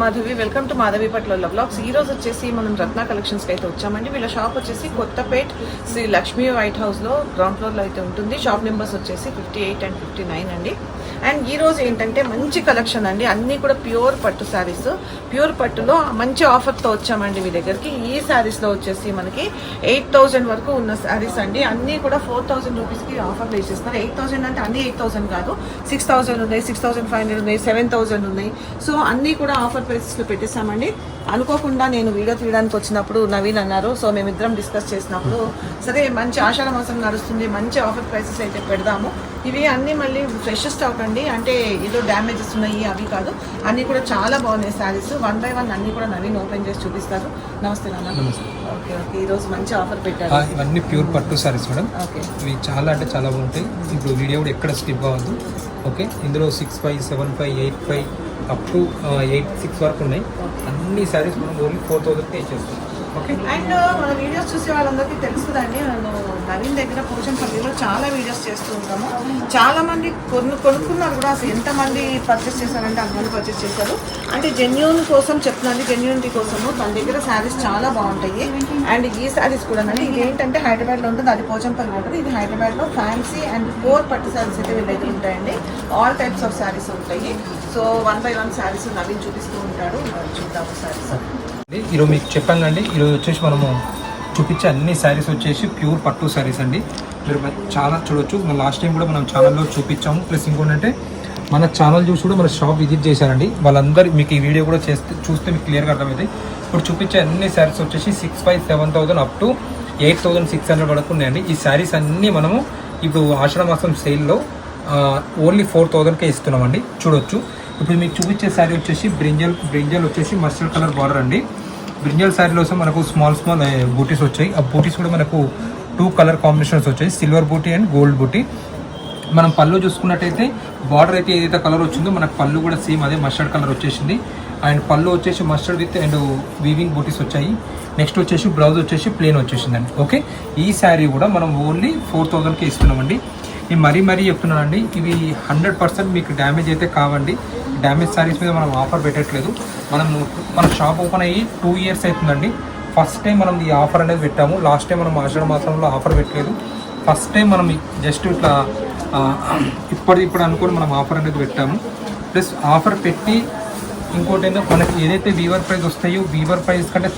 Madhavi welcome to Madhavi పట్ల blogs ఈ రోజు వచ్చేసి మనం రత్న కలెక్షన్స్కి అయితే వచ్చామండి. వీళ్ళ షాప్ వచ్చేసి కొత్తపేట్ శ్రీ లక్ష్మీ వైట్ హౌస్లో గ్రౌండ్ ఫ్లోర్లో అయితే ఉంటుంది. షాప్ నెంబర్స్ వచ్చేసి fifty eight and fifty nine అండి. అండ్ ఈరోజు ఏంటంటే మంచి కలెక్షన్ అండి. అన్నీ కూడా ప్యూర్ పట్టు శారీస్. ప్యూర్ పట్టులో మంచి ఆఫర్తో వచ్చామండి మీ దగ్గరికి. ఈ శారీస్లో వచ్చేసి మనకి ఎయిట్ థౌసండ్ వరకు ఉన్న శారీస్ అండి. అన్నీ కూడా ఫోర్ థౌసండ్ రూపీస్కి ఆఫర్ ఇస్తున్నారు ఎయిట్ థౌజండ్ అంటే అన్ని ఎయిట్ థౌసండ్ కాదు. సిక్స్ థౌజండ్ ఉన్నాయి సిక్స్ థౌసండ్ ఫైవ్ హండ్రెడ్ ఉన్నాయి సెవెన్ థౌజండ్ ఉన్నాయి. సో అన్నీ కూడా ఆఫర్ ప్రైసెస్లో పెట్టేశామండి. అనుకోకుండా నేను వీడియో తీయడానికి వచ్చినప్పుడు నవీన్ అన్నారు. సో మేమిద్దరం డిస్కస్ చేసినప్పుడు సరే మంచి ఆషాఢ మాసం నడుస్తుంది మంచి ఆఫర్ ప్రైసెస్ అయితే పెడదాము. ఇవి అన్నీ మళ్ళీ ఫ్రెష్ స్టాక్ అండి అంటే ఏదో డ్యామేజెస్ ఉన్నాయి అవి కాదు. అన్నీ కూడా చాలా బాగున్నాయి శారీస్ వన్ బై వన్ అన్నీ కూడా నవీన్ ఓపెన్ చేసి చూపిస్తారు. నమస్తే నాన్న. నమస్తే. Okay okay. ఈరోజు మంచి ఆఫర్ పెట్టారు. ఇవన్నీ ప్యూర్ పట్టు సారీస్ మేడం ఓకే. ఇవి చాలా అంటే చాలా బాగుంటాయి. ఇప్పుడు వీడియో కూడా ఎక్కడ స్కిప్ అవ్వద్దు. ఓకే? ఇందులో six five seven five eight five up to eight six వరకు ఉన్నాయి. అన్ని సారీస్ మనం ఓన్లీ ఫోర్ థౌసండ్కే ఇచ్చేస్తాం. ఓకే అండ్ uh, మన వీడియోస్ చూసే వాళ్ళందరికీ తెలుసుదండి. నేను నవీన్ దగ్గర పోచంపల్లిలో చాలా వీడియోస్ చేస్తూ ఉంటాము. చాలా మంది కొను కొనుక్కున్నారు కూడా అసలు ఎంతమంది పర్చేస్ చేశారంటే అంతమంది పర్చేస్ చేశారు. అంటే జెన్యున్ కోసం చెప్తున్నాను. జెన్యునిటీ కోసము తన దగ్గర శారీస్ చాలా బాగుంటాయి. అండ్ ఈ శారీస్ కూడా అండి. ఇది ఏంటంటే హైదరాబాద్లో ఉంటుంది. అది పోచంపల్లి ఉంటుంది. ఇది హైదరాబాద్లో ఫ్యాన్సీ అండ్ ఫోర్ పట్టు శారీస్ అయితే వీళ్ళైతే ఉంటాయండి. ఆల్ టైప్స్ ఆఫ్ శారీస్ ఉంటాయి. So one by one sarees Naveen చూపిస్తూ ఉంటాడు. చూద్దాము శారీస్ ఈరోజు మీకు చెప్పాను అండి ఈరోజు వచ్చేసి మనము చూపించే అన్ని శారీస్ వచ్చేసి ప్యూర్ పట్టు శారీస్ అండి. మీరు చాలా చూడొచ్చు. మన లాస్ట్ టైం కూడా మనం ఛానల్లో చూపించాము. ప్లస్ ఇంకోటంటే మన ఛానల్ చూసి కూడా మన షాప్ విజిట్ చేశారండి. వాళ్ళందరూ మీకు ఈ వీడియో కూడా చేస్తే చూస్తే మీకు క్లియర్గా అర్థమవుతాయి. ఇప్పుడు చూపించే అన్ని శారీస్ వచ్చేసి six five seven thousand up to eight thousand six hundred వరకు ఉన్నాయండి. ఈ శారీస్ అన్నీ మనము ఇప్పుడు ఆషాఢ మాసం సేల్లో ఓన్లీ ఫోర్ థౌసండ్కే ఇస్తున్నామండి. చూడొచ్చు. ఇప్పుడు మీకు చూపించే శారీ వచ్చేసి బ్రింజల్ బ్రింజల్ వచ్చేసి మస్టర్డ్ కలర్ బార్డర్ అండి. బ్రింజల్ శారీలో మనకు స్మాల్ స్మాల్ బూటీస్ వచ్చాయి. ఆ బూటీస్ కూడా మనకు టూ కలర్ కాంబినేషన్స్ వచ్చాయి. Silver buti and gold buti మనం పళ్ళు చూసుకున్నట్టయితే బార్డర్ అయితే ఏదైతే కలర్ వచ్చిందో మనకు పళ్ళు కూడా సేమ్ అదే మస్టర్డ్ కలర్ వచ్చేసింది. అండ్ పళ్ళు వచ్చేసి mustard with and weaving butis వచ్చాయి. నెక్స్ట్ వచ్చేసి బ్లౌజ్ వచ్చేసి ప్లేన్ వచ్చేసిందండి. ఓకే ఈ శారీ కూడా మనం ఓన్లీ ఫోర్ థౌజండ్కి ఇస్తున్నామండి. నేను మరీ మరీ చెప్తున్నానండి ఇవి హండ్రెడ్ పర్సెంట్ మీకు డ్యామేజ్ అయితే కావండి. డ్యామేజ్ శారీస్ మీద మనం ఆఫర్ పెట్టట్లేదు. మనం మన షాప్ ఓపెన్ అయ్యి టూ ఇయర్స్ అవుతుందండి. ఫస్ట్ టైం మనం ఈ ఆఫర్ అనేది పెట్టాము. లాస్ట్ టైం మనం ఆషాఢ మాసంలో ఆఫర్ పెట్టలేదు. ఫస్ట్ టైం మనం జస్ట్ ఇట్లా ఇప్పటి ఇప్పుడు అనుకుని మనం ఆఫర్ అనేది పెట్టాము. ప్లస్ ఆఫర్ పెట్టి ఇంకోటి ఏంటో మనకి ఏదైతే వీవర్ ప్రైస్ వస్తాయో వీవర్ ప్రైస్ కంటే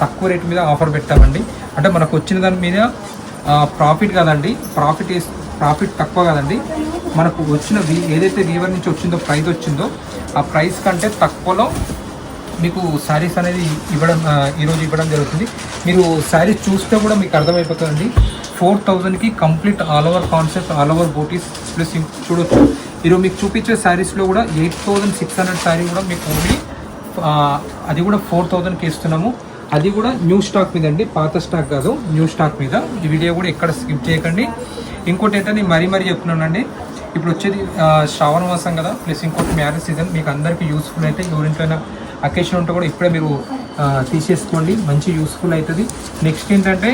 తక్కువ రేట్ మీద ఆఫర్ పెట్టామండి. అంటే మనకు వచ్చిన దాని మీద ప్రాఫిట్ కాదండి. ప్రాఫిట్ ప్రాఫిట్ తక్కువ కాదండి. మనకు వచ్చిన ఏదైతే వీవర్ నుంచి వచ్చిందో ప్రైస్ వచ్చిందో ఆ ప్రైస్ కంటే తక్కువలో మీకు శారీస్ అనేది ఇవ్వడం ఈరోజు ఇవ్వడం జరుగుతుంది. మీరు శారీస్ చూస్తే కూడా మీకు అర్థమైపోతుందండి. ఫోర్ థౌజండ్కి complete all over concept all over butis plus చూడొచ్చు. ఈరోజు మీకు చూపించే శారీస్లో కూడా eight thousand six hundred saree కూడా మీకు ఓన్లీ అది కూడా ఫోర్ థౌజండ్కి ఇస్తున్నాము. అది కూడా న్యూ స్టాక్ మీద అండి పాత స్టాక్ కాదు న్యూ స్టాక్ మీద. ఈ వీడియో కూడా ఎక్కడ స్కిప్ చేయకండి. ఇంకోటి ఏంటంటే మరీ మరీ చెప్తున్నానండి. ఇప్పుడు వచ్చేది శ్రావణ మాసం కదా ప్లస్ ఇంకోటి మ్యారేజ్ సీజన్ మీకు అందరికీ యూస్ఫుల్ అయితే ఎవరింట్లోనే అకేషన్ ఉంటే కూడా ఇప్పుడే మీరు తీసేసుకోండి. మంచి యూస్ఫుల్ అవుతుంది నెక్స్ట్ ఏంటంటే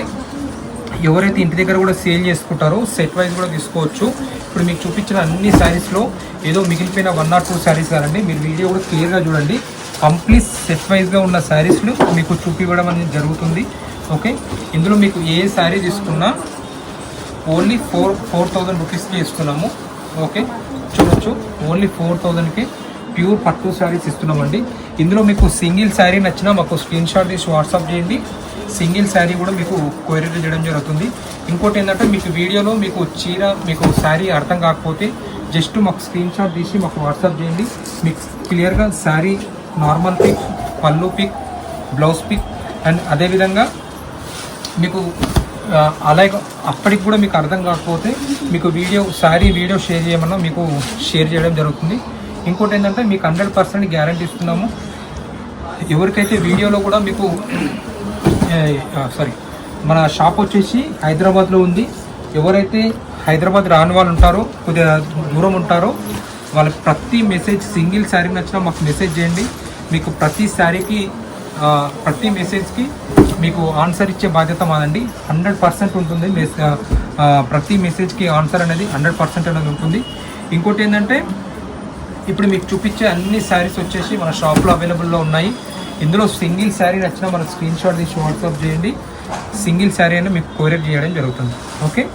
ఎవరైతే ఇంటి దగ్గర కూడా సేల్ చేసుకుంటారో సెట్ వైజ్ కూడా తీసుకోవచ్చు. ఇప్పుడు మీకు చూపించిన అన్ని శారీస్లో ఏదో మిగిలిపోయిన వన్ ఆర్ టూ శారీస్ కాదండి. మీరు వీడియో కూడా క్లియర్గా చూడండి. కంప్లీట్ సెట్ వైజ్గా ఉన్న శారీస్లు మీకు చూపివ్వడం అనేది జరుగుతుంది. ఓకే ఇందులో మీకు ఏ శారీ తీసుకున్నా ఓన్లీ ఫోర్ ఫోర్ థౌజండ్ రూపీస్కి ఇస్తున్నాము. ఓకే. చూడొచ్చు. ఓన్లీ ఫోర్ థౌజండ్కి ప్యూర్ పట్టు శారీస్ ఇస్తున్నామండి. ఇందులో మీకు సింగిల్ శారీ నచ్చినా మాకు స్క్రీన్ షాట్ తీసి వాట్సాప్ చేయండి. సింగిల్ శారీ కూడా మీకు క్వైరీ చేయడం జరుగుతుంది. ఇంకోటి ఏంటంటే మీకు వీడియోలో మీకు చీర మీకు శారీ అర్థం కాకపోతే జస్ట్ మాకు స్క్రీన్ షాట్ తీసి మాకు వాట్సాప్ చేయండి. మీకు క్లియర్గా శారీ నార్మల్ పిక్ పళ్ళు పిక్ బ్లౌజ్ పిక్ అండ్ అదేవిధంగా మీకు అలాగే అప్పటికి కూడా మీకు అర్థం కాకపోతే మీకు వీడియో సారీ వీడియో షేర్ చేయమన్నా మీకు షేర్ చేయడం జరుగుతుంది. ఇంకోటి ఏంటంటే మీకు హండ్రెడ్ పర్సెంట్ గ్యారంటీ ఇస్తున్నాము. ఎవరికైతే వీడియోలో కూడా మీకు సారీ మన షాప్ వచ్చేసి హైదరాబాద్లో ఉంది. ఎవరైతే హైదరాబాద్ రాని వాళ్ళు ఉంటారో కొద్దిగా దూరం ఉంటారో వాళ్ళకి ప్రతి మెసేజ్ సింగిల్ శారీ నచ్చినా మాకు మెసేజ్ చేయండి. మీకు ప్రతి శారీకి ప్రతి మెసేజ్కి మీకు ఆన్సర్ ఇచ్చే బాధ్యత మాదండి. హండ్రెడ్ పర్సెంట్ ఉంటుంది. మెస్- ప్రతి మెసేజ్కి ఆన్సర్ అనేది హండ్రెడ్ పర్సెంట్ అనేది ఉంటుంది. ఇంకోటి ఏంటంటే ఇప్పుడు మీకు చూపించే అన్ని శారీస్ వచ్చేసి మన షాప్లో అవైలబుల్లో ఉన్నాయి. ఇందులో సింగిల్ శారీ నచ్చినా మన స్క్రీన్ షాట్ తీసి వాట్సాప్ చేయండి. సింగిల్ శారీ అయినా మీకు కొరియర్ చేయడం జరుగుతుంది. ఓకే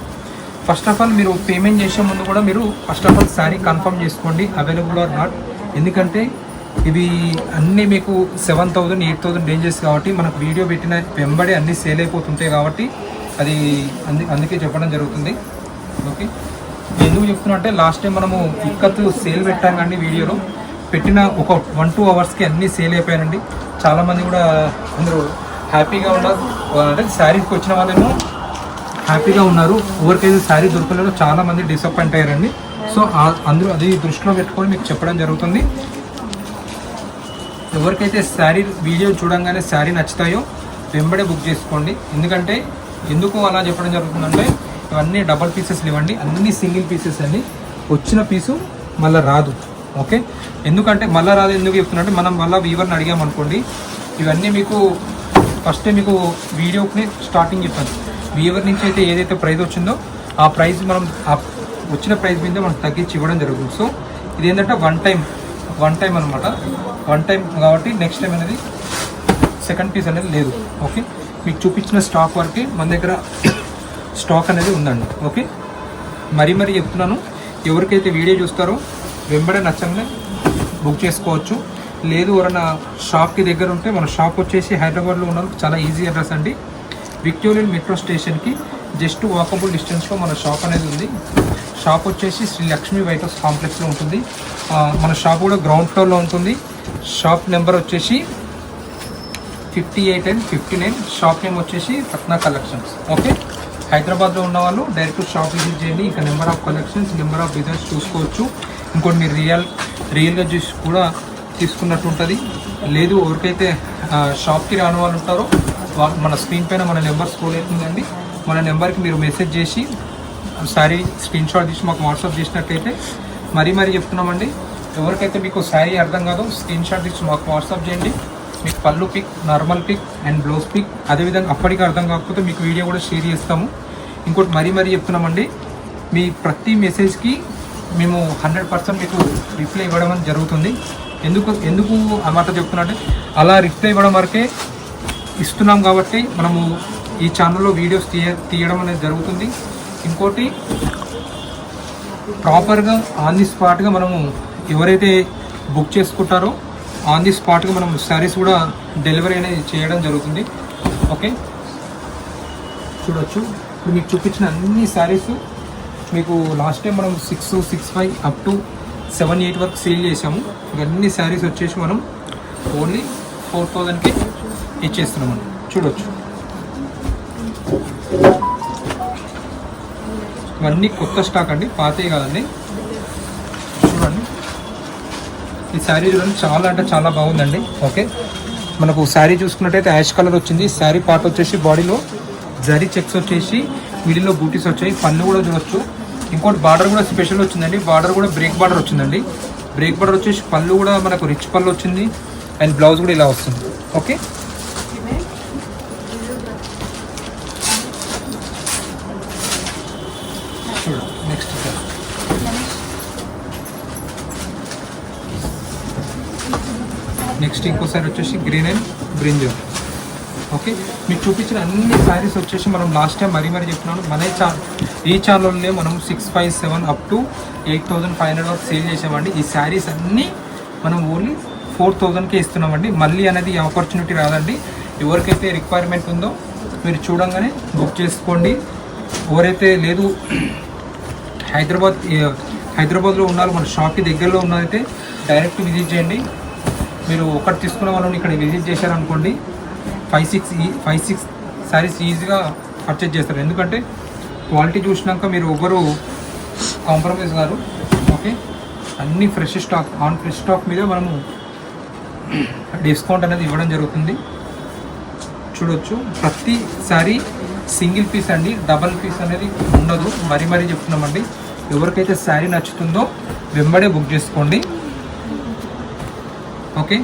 ఫస్ట్ ఆఫ్ ఆల్ మీరు పేమెంట్ చేసే ముందు కూడా మీరు first of all saree confirm చేసుకోండి అవైలబుల్ ఆర్ నాట్ ఎందుకంటే ఇవి అన్నీ మీకు seven thousand eight thousand ranges కాబట్టి మనకు వీడియో పెట్టిన వెంబడి అన్నీ సేల్ అయిపోతుంటాయి కాబట్టి అది అందు అందుకే చెప్పడం జరుగుతుంది. ఓకే? ఎందుకు చెప్తున్నా అంటే లాస్ట్ టైం మనము ఇక్కత్తు సేల్ పెట్టాం కానీ వీడియోలో పెట్టిన ఒక వన్ టూ అవర్స్కి అన్నీ సేల్ అయిపోయానండి చాలామంది కూడా అందరూ హ్యాపీగా ఉన్నారు. అంటే శారీకి వచ్చిన వాళ్ళేమో హ్యాపీగా ఉన్నారు. ఎవరికైతే శారీ దొరకలేదో చాలామంది డిసప్పాయింట్ అయ్యారండి. సో అందరూ అది దృష్టిలో పెట్టుకొని మీకు చెప్పడం జరుగుతుంది. ఎవరికైతే శారీ వీడియో చూడంగానే శారీ నచ్చుతాయో వెంబడే బుక్ చేసుకోండి. ఎందుకంటే ఎందుకు అలా చెప్పడం జరుగుతుందంటే ఇవన్నీ డబల్ పీసెస్ ఇవ్వండి అన్ని సింగిల్ పీసెస్ అండి. వచ్చిన పీసు మళ్ళీ రాదు. ఓకే? ఎందుకంటే మళ్ళీ రాదు ఎందుకు చెప్తున్నట్టే మనం మళ్ళీ వీవర్ని అడిగామనుకోండి ఇవన్నీ మీకు ఫస్ట్ మీకు వీడియోకి స్టార్టింగ్ చెప్పాను. వీవర్ నుంచి అయితే ఏదైతే ప్రైస్ వచ్చిందో ఆ ప్రైస్ మనం ఆ వచ్చిన ప్రైస్ మీద మనం తగ్గించి ఇవ్వడం జరుగుతుంది. సో ఇది ఏంటంటే వన్ టైం వన్ టైం అనమాట వన్ టైం కాబట్టి నెక్స్ట్ టైం అనేది సెకండ్ పీస్ అనేది లేదు. ఓకే మీకు చూపించిన స్టాక్ వరకు మన దగ్గర స్టాక్ అనేది ఉందండి. ఓకే మరీ మరీ చెప్తున్నాను. ఎవరికైతే వీడియో చూస్తారో వెంబడే నచ్చంగానే బుక్ చేసుకోవచ్చు. లేదు ఎవరైనా షాప్కి దగ్గర ఉంటే మన షాప్ వచ్చేసి హైదరాబాద్లో ఉన్న చాలా ఈజీ అడ్రస్ అండి. విక్టోరియల్ మెట్రో స్టేషన్కి జస్ట్ వాకబుల్ డిస్టెన్స్లో మన షాప్ అనేది ఉంది. షాప్ వచ్చేసి శ్రీ లక్ష్మీ వైట్ హౌస్ కాంప్లెక్స్లో ఉంటుంది. మన షాప్ కూడా గ్రౌండ్ ఫ్లోర్లో ఉంటుంది. షాప్ నెంబర్ వచ్చేసి fifty eight and fifty nine. Shop name వచ్చేసి రత్న కలెక్షన్స్. ఓకే? హైదరాబాద్లో ఉన్న వాళ్ళు డైరెక్ట్ షాప్ విజిట్ చేయండి. ఇంకా number of collections number of designs చూసుకోవచ్చు. ఇంకోటి మీరు రియల్ రియల్గా చూసి కూడా తీసుకున్నట్టు ఉంటుంది లేదు ఎవరికైతే షాప్కి రాని వాళ్ళు ఉంటారో మన స్క్రీన్ పైన మన నెంబర్ స్క్రోల్ అవుతుందండి. మన నెంబర్కి మీరు మెసేజ్ చేసి సారీ స్క్రీన్ షాట్ తీసి మాకు వాట్సాప్ చేసినట్టయితే మరీ మరీ చెప్తున్నామండి. ఎవరికైతే మీకు శారీ అర్థం కాదో స్క్రీన్ షాట్ తీసి మాకు వాట్సాప్ చేయండి. మీకు పళ్ళు pic normal pic and blouse pic అదేవిధంగా అప్పటికి అర్థం కాకపోతే మీకు వీడియో కూడా షేర్ చేస్తాము. ఇంకోటి మరీ మరీ చెప్తున్నామండి. మీ ప్రతి మెసేజ్కి మేము హండ్రెడ్ పర్సెంట్ మీకు రిప్లై ఇవ్వడం అనేది జరుగుతుంది. ఎందుకు ఎందుకు ఆ మాట చెప్తున్నా అంటే అలా రిప్లై ఇవ్వడం వరకే ఇస్తున్నాం కాబట్టి మనము ఈ ఛానల్లో వీడియోస్ తీయ తీయడం అనేది జరుగుతుంది. ఇంకోటి ప్రాపర్గా ఆన్ ది స్పాట్గా మనము ఎవరైతే బుక్ చేసుకుంటారో ఆన్ ది స్పాట్గా మనం శారీస్ కూడా డెలివరీ అనేది చేయడం జరుగుతుంది. ఓకే? చూడొచ్చు. ఇప్పుడు మీకు చూపించిన అన్ని శారీస్ మీకు లాస్ట్ టైం మనం six six five up to seven eight వరకు సేల్ చేసాము ఇవన్నీ శారీస్ వచ్చేసి మనం ఓన్లీ ఫోర్ థౌజండ్కి ఇచ్చేస్తున్నాం చూడొచ్చు. ఇవన్నీ కొత్త స్టాక్ అండి. పాతే కాదండి చూడండి ఈ శారీ చూడండి చాలా అంటే చాలా బాగుందండి. ఓకే మనకు శారీ చూసుకున్నట్టయితే యాష్ కలర్ వచ్చింది. శారీ పార్ట్ వచ్చేసి బాడీలో జరీ చెక్స్ వచ్చేసి మిడిల్లో బూటీస్ వచ్చాయి. పళ్ళు కూడా చూడొచ్చు. ఇంకోటి బార్డర్ కూడా స్పెషల్ వచ్చిందండి. బార్డర్ కూడా బ్రేక్ బార్డర్ వచ్చిందండి. బ్రేక్ బార్డర్ వచ్చేసి పళ్ళు కూడా మనకు రిచ్ పళ్ళు వచ్చింది. అండ్ బ్లౌజ్ కూడా ఇలా వస్తుంది. ఓకే చూడు నెక్స్ట్ నెక్స్ట్ ఇంకోసారి వచ్చేసి గ్రీన్ అండ్ బ్రింజర్ ఓకే మీకు చూపించిన అన్ని శారీస్ వచ్చేసి మనం లాస్ట్ టైం మరీ మరీ చెప్తున్నాను. మన ఛా ఈ ఛానల్లోనే మనం six five seven up to eight thousand five hundred వరకు సేల్ చేసామండి. ఈ శారీస్ అన్నీ మనం ఓన్లీ ఫోర్ థౌజండ్కే ఇస్తున్నామండి. మళ్ళీ అనేది ఆపర్చునిటీ రాదండి. ఎవరికైతే రిక్వైర్మెంట్ ఉందో మీరు చూడంగానే బుక్ చేసుకోండి. ఎవరైతే లేదు హైదరాబాద్ హైదరాబాద్లో ఉన్నారు మన షాప్కి దగ్గరలో ఉన్నారైతే డైరెక్ట్ విజిట్ చేయండి. మీరు ఒకటి తీసుకున్న వాళ్ళని ఇక్కడ విజిట్ చేశారనుకోండి ఫైవ్ సిక్స్ ఈ ఫైవ్ సిక్స్ శారీస్ ఈజీగా పర్చేజ్ చేస్తారు. ఎందుకంటే క్వాలిటీ చూసినాక మీరు ఒకరు కాంప్రమైజ్ గారు ఓకే అన్ని fresh stock on fresh stock మీద మనము డిస్కౌంట్ అనేది ఇవ్వడం జరుగుతుంది. చూడొచ్చు. ప్రతి సారీ సింగిల్ పీస్ అండి డబల్ పీస్ అనేది ఉండదు. మరీ మరీ చెప్తున్నామండి. ఎవరికైతే శారీ నచ్చుతుందో వెంబడే బుక్ చేసుకోండి. ఓకే.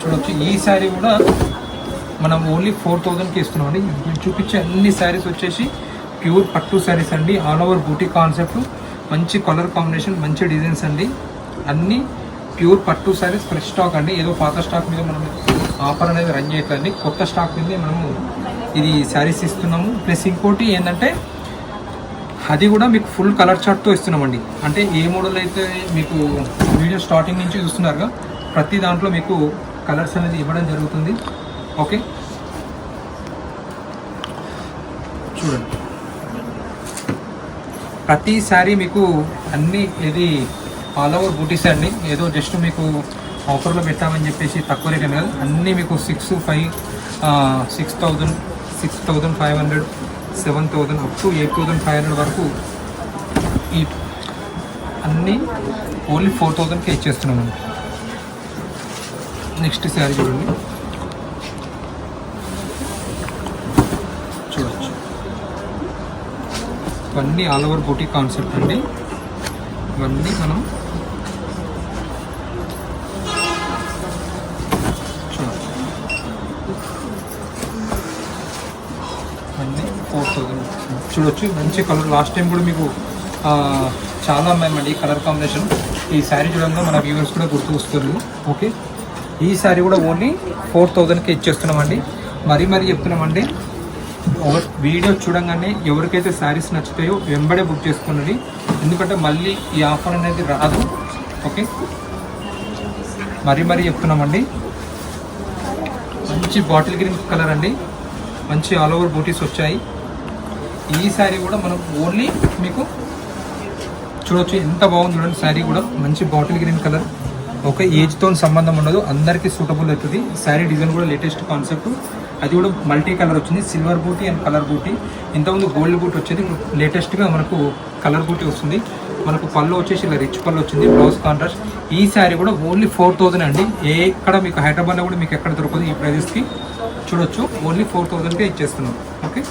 చూడొచ్చు. ఈ శారీ కూడా మనం ఓన్లీ ఫోర్ థౌజండ్కి ఇస్తున్నామండి ఇప్పుడు చూపించే అన్ని శారీస్ వచ్చేసి ప్యూర్ పట్టు శారీస్ అండి. All over buti concept. మంచి కలర్ కాంబినేషన్ మంచి డిజైన్స్ అండి. అన్నీ ప్యూర్ పట్టు సారీస్ ఫ్రెష్ స్టాక్ అండి. ఏదో పాత స్టాక్ మీద మనం ఆఫర్ అనేది రన్ చేయట్లండి కొత్త స్టాక్ మీద మనము ఇది శారీస్ ఇస్తున్నాము. ప్లస్ ఇంకోటి ఏంటంటే అది కూడా మీకు ఫుల్ కలర్ చార్ట్తో ఇస్తున్నామండి. అంటే ఏ మోడల్ అయితే మీకు వీడియో స్టార్టింగ్ నుంచి చూస్తున్నారుగా ప్రతి దాంట్లో మీకు కలర్స్ అనేది ఇవ్వడం జరుగుతుంది. ఓకే చూడండి. ప్రతి శారీ మీకు అన్ని ఇది ఆల్ ఓవర్ బూటీస్ అండి. ఏదో జస్ట్ మీకు ఆఫర్లో పెట్టామని చెప్పేసి తక్కువ రేట్ కాదు. అన్నీ మీకు six five six thousand six thousand five hundred seven thousand up to eight thousand five hundred వరకు ఈ అన్నీ ఓన్లీ ఫోర్ థౌజండ్కి ఇచ్చేస్తున్నామండి. నెక్స్ట్ శారీ చూడండి చూడొచ్చు. ఇవన్నీ ఆల్ ఓవర్ బూటీ కాన్సెప్ట్ అండి. ఇవన్నీ మనం చూడొచ్చు. మంచి కలర్ లాస్ట్ టైం కూడా మీకు చాలా అమ్మాయి ఈ కలర్ కాంబినేషన్ ఈ శారీ చూడంగా మన వ్యూవర్స్ కూడా గుర్తు వస్తుంది. ఓకే ఈ శారీ కూడా ఓన్లీ ఫోర్ థౌజండ్కి ఇచ్చేస్తున్నామండి. మరీ మరీ చెప్తున్నామండి. వీడియో చూడంగానే ఎవరికైతే శారీస్ నచ్చుతాయో వెంబడే బుక్ చేసుకోండి. ఎందుకంటే మళ్ళీ ఈ ఆఫర్ అనేది రాదు. ఓకే మరీ మరీ చెప్తున్నామండి. మంచి బాటిల్ గ్రీన్ కలర్ అండి. మంచి ఆల్ ఓవర్ బూటీస్ వచ్చాయి. ఈ శారీ కూడా మనం ఓన్లీ మీకు చూడొచ్చు. ఎంత బాగుంది చూడండి శారీ కూడా. మంచి బాటిల్ గ్రీన్ కలర్. ఒక ఏజ్తో సంబంధం ఉండదు. అందరికీ సూటబుల్ అవుతుంది. శారీ డిజైన్ కూడా లేటెస్ట్ కాన్సెప్ట్ అది కూడా మల్టీ కలర్ వచ్చింది. Silver buti and colour buti ఇంతకుముందు గోల్డ్ బూటీ వచ్చేది. లేటెస్ట్గా మనకు కలర్ బూటీ వస్తుంది. మనకు పళ్ళు వచ్చేసి ఇలా రిచ్ పళ్ళు వచ్చింది. బ్లౌజ్ కాంట్రాస్ట్ ఈ శారీ కూడా ఓన్లీ ఫోర్ థౌజండ్ అండి. ఏ ఎక్కడ మీకు హైదరాబాద్లో కూడా మీకు ఎక్కడ దొరకదు ఈ ప్రైజెస్కి చూడొచ్చు. ఓన్లీ ఫోర్ థౌజండ్కే ఇచ్చేస్తున్నాం. Okay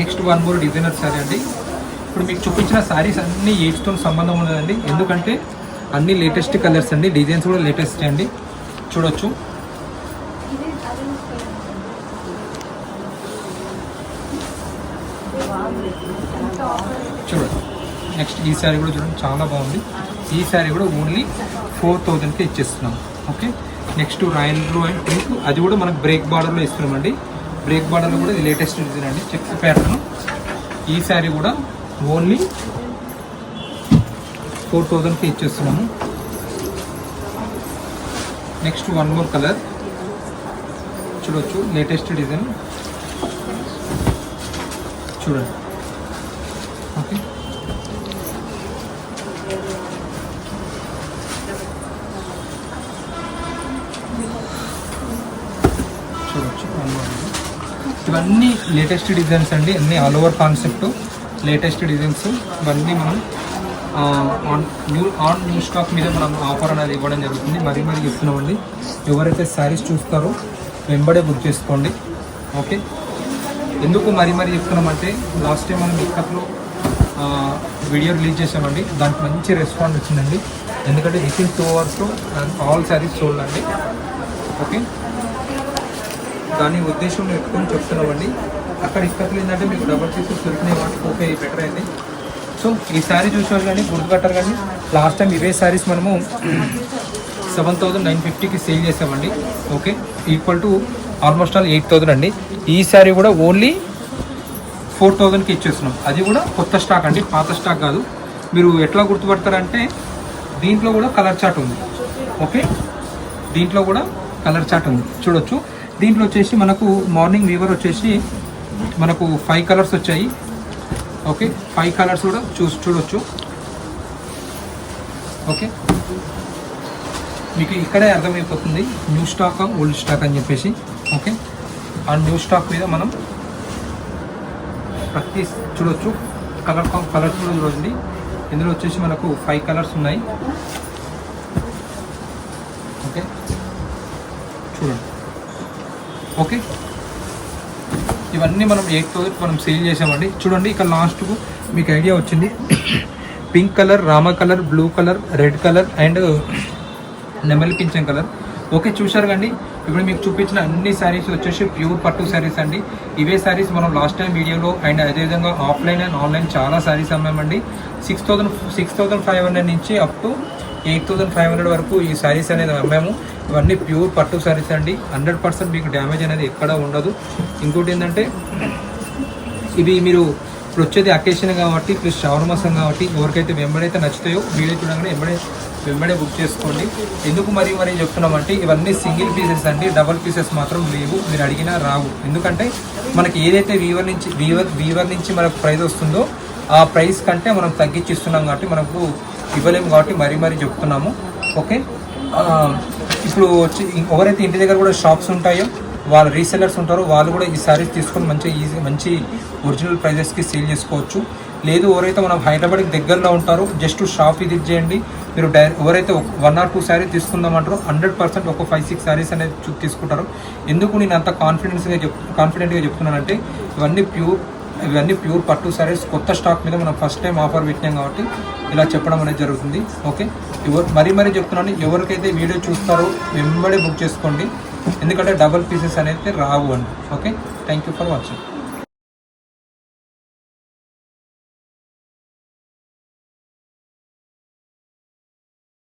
next one more designer saree అండి. ఇప్పుడు మీకు చూపించిన శారీస్ అన్ని ఏజ్తో సంబంధం ఉన్నదండి. ఎందుకంటే అన్ని లేటెస్ట్ కలర్స్ అండి. డిజైన్స్ కూడా లేటెస్ట్ అండి. చూడొచ్చు. చూడండి నెక్స్ట్ ఈ శారీ కూడా చూడండి. చాలా బాగుంది. ఈ శారీ కూడా ఓన్లీ ఫోర్ థౌజండ్కి ఇచ్చేస్తున్నాం. Okay next royal blue and pink అది కూడా మనకు బ్రేక్ బార్డర్లో ఇస్తున్నామండి. బ్రేక్ బార్డర్లో కూడా ఇది లేటెస్ట్ డిజైన్ అండి. Checks pattern. ఈ శారీ కూడా ఓన్లీ ఫోర్ థౌజండ్కి ఇచ్చేస్తున్నాము. Next one more colour. చూడొచ్చు లేటెస్ట్ డిజైన్. చూడండి. ఇవన్నీ లేటెస్ట్ డిజైన్స్ అండి. అన్నీ all over concept latest designs ఇవన్నీ మనం on new on new stock మీద మనం ఆఫర్ అనేది ఇవ్వడం జరుగుతుంది. మరీ మరీ చెప్తున్నామండి. ఎవరైతే శారీస్ చూస్తారో వెంబడే బుక్ చేసుకోండి. ఓకే? ఎందుకు మరీ మరీ చెప్తున్నామంటే లాస్ట్ టైం మనం ఇక్కట్లో వీడియో రిలీజ్ చేసామండి దానికి మంచి రెస్పాన్స్ వచ్చిందండి. ఎందుకంటే విత్ ఇన్ టూ అవర్స్లో ఆల్ శారీస్ చూడండి ఓకే? దాని ఉద్దేశం పెట్టుకొని చెప్తున్నామండి అక్కడ ఇక్కట్లు ఏంటంటే మీకు డబల్ పీసెస్ దొరికినాయి వాటికి ఓకే బెటర్ అయింది. సో ఈ శారీ చూసారు కానీ గుర్తుపట్టారు కానీ లాస్ట్ టైం ఇవే శారీస్ మనము సెవెన్ థౌజండ్ నైన్ ఫిఫ్టీకి సేల్ చేసామండి. Okay equal to almost all eight thousand అండి. ఈ శారీ కూడా ఓన్లీ ఫోర్ థౌజండ్కి ఇచ్చేస్తున్నాం. అది కూడా కొత్త స్టాక్ అండి పాత స్టాక్ కాదు. మీరు ఎట్లా గుర్తుపడతారంటే దీంట్లో కూడా కలర్ చాట్ ఉంది. ఓకే దీంట్లో కూడా కలర్ చాట్ ఉంది. చూడొచ్చు. దీంట్లో వచ్చేసి మనకు మార్నింగ్ వీవర్ వచ్చేసి మనకు ఫైవ్ కలర్స్ వచ్చాయి. ఓకే ఫైవ్ కలర్స్ కూడా చూసి చూడొచ్చు. ఓకే మీకు ఇక్కడే అర్థమైపోతుంది న్యూ స్టాక్ ఓల్డ్ స్టాక్ అని చెప్పేసి. ఓకే ఆ న్యూ స్టాక్ మీద మనం ప్రతి చూడొచ్చు. కలర్ కలర్స్ కూడా చూడండి. ఇందులో వచ్చేసి మనకు ఫైవ్ కలర్స్ ఉన్నాయి. ఓకే. ఇవన్నీ మనం ఎయిట్ థౌసండ్ మనం సేల్ చేసామండి. చూడండి ఇక్కడ లాస్ట్కు మీకు ఐడియా వచ్చింది. Pink colour Rama colour blue colour red colour and నెమలి పింఛన్ కలర్. ఓకే చూశారు కండి ఇప్పుడు మీకు చూపించిన అన్ని శారీస్ వచ్చేసి ప్యూర్ పట్టు శారీస్ అండి. ఇవే శారీస్ మనం లాస్ట్ టైం వీడియోలో అండ్ అదేవిధంగా ఆఫ్లైన్ అండ్ ఆన్లైన్ చాలా saris అమ్మామండి. Six thousand six thousand five hundred నుంచి up to eight thousand five hundred వరకు ఈ శారీస్ అనేది అమ్మాము. ఇవన్నీ ప్యూర్ పట్టు శారీస్ అండి. హండ్రెడ్ పర్సెంట్ మీకు డ్యామేజ్ అనేది ఎక్కడ ఉండదు. ఇంకోటి ఏంటంటే ఇవి మీరు ఇప్పుడు వచ్చేది అకేషన్ కాబట్టి ప్లస్ శ్రావణ మాసం కాబట్టి ఎవరికైతే వెంబడైతే నచ్చుతాయో వీడియో చూడగానే వెంబడే వెంబడే బుక్ చేసుకోండి. ఎందుకు మరి మరి చెప్తున్నామంటే ఇవన్నీ సింగిల్ పీసెస్ అండి. డబల్ పీసెస్ మాత్రం లేవు. మీరు అడిగినా రావు. ఎందుకంటే మనకి ఏదైతే వీవర్ నుంచి వీవర్ వీవర్ నుంచి మనకు ప్రైస్ వస్తుందో ఆ ప్రైస్ కంటే మనం తగ్గించి ఇస్తున్నాం కాబట్టి మనకు ఇవ్వలేము కాబట్టి మరీ మరీ చెప్తున్నాము. ఓకే? ఇప్పుడు వచ్చి ఎవరైతే ఇంటి దగ్గర కూడా షాప్స్ ఉంటాయో వాళ్ళ రీసెల్లర్స్ ఉంటారో వాళ్ళు కూడా ఈ సారీస్ తీసుకొని మంచి ఈజీ మంచి ఒరిజినల్ ప్రైజెస్కి సేల్ చేసుకోవచ్చు. లేదు ఎవరైతే మనం హైదరాబాద్కి దగ్గరలో ఉంటారో జస్ట్ షాప్ విజిట్ చేయండి. మీరు డై ఎవరైతే వన్ ఆర్ టూ శారీ తీసుకుందామంటారో హండ్రెడ్ పర్సెంట్ ఒక ఫైవ్ సిక్స్ శారీస్ అనేది చూ- తీసుకుంటారు. ఎందుకు నేను అంత కాన్ఫిడెన్స్గా చెప్ కాన్ఫిడెంట్గా చెప్తున్నానంటే ఇవన్నీ ప్యూర్ ఇవన్నీ ప్యూర్ పట్టు సారీస్ కొత్త స్టాక్ మీద మనం ఫస్ట్ టైం ఆఫర్ పెట్టినాం కాబట్టి ఇలా చెప్పడం అనేది జరుగుతుంది. ఓకే ఎవరు మరీ మరీ చెప్తున్నాను ఎవరికైతే వీడియో చూస్తారో వెంబడే బుక్ చేసుకోండి. ఎందుకంటే డబల్ పీసెస్ అనేది రావు అండి. Okay thank you for watching